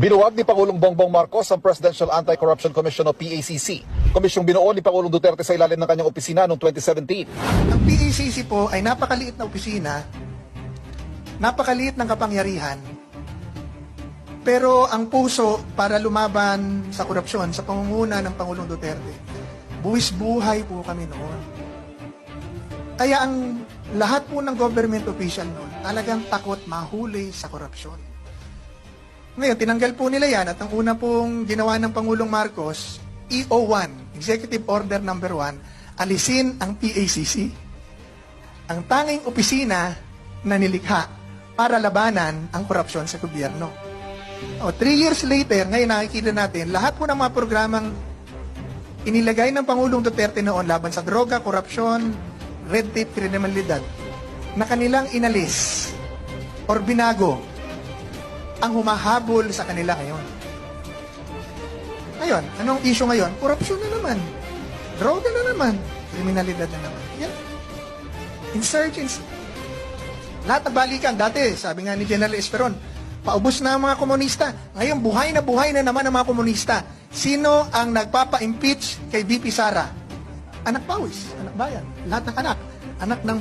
Binuwag ni Pangulong Bongbong Marcos ang Presidential Anti-Corruption Commission o PACC. Komisyong binuo ni Pangulong Duterte sa ilalim ng kanyang opisina noong 2017. Ang PACC po ay napakaliit na opisina, napakaliit ng kapangyarihan, pero ang puso para lumaban sa korupsyon sa pangunguna ng Pangulong Duterte, buwis buhay po kami noon. Kaya ang lahat po ng government official noon talagang takot mahuli sa korupsyon. Ngayon, tinanggal po nila yan at ang una pong ginawa ng Pangulong Marcos, EO1, Executive Order Number 1, alisin ang PACC. Ang tanging opisina na nilikha para labanan ang korupsyon sa gobyerno. O, three years later, ngayon nakikita natin, lahat po ng mga programang inilagay ng Pangulong Duterte noon laban sa droga, korupsyon, red tape, kriminalidad, na kanilang inalis or binago ang humahabol sa kanila ngayon. Ngayon, anong issue ngayon? Korupsyon na naman. Droga na naman. Kriminalidad na naman. Yan. Insurgency. Lahat ng balikan. Dati, sabi nga ni General Esperon, paubos na ang mga komunista. Ngayon, buhay na buhay na naman ang mga komunista. Sino ang nagpapa-impeach kay VP Sara? Anak Pawis, anak bayan, lahat ng anak. Anak ng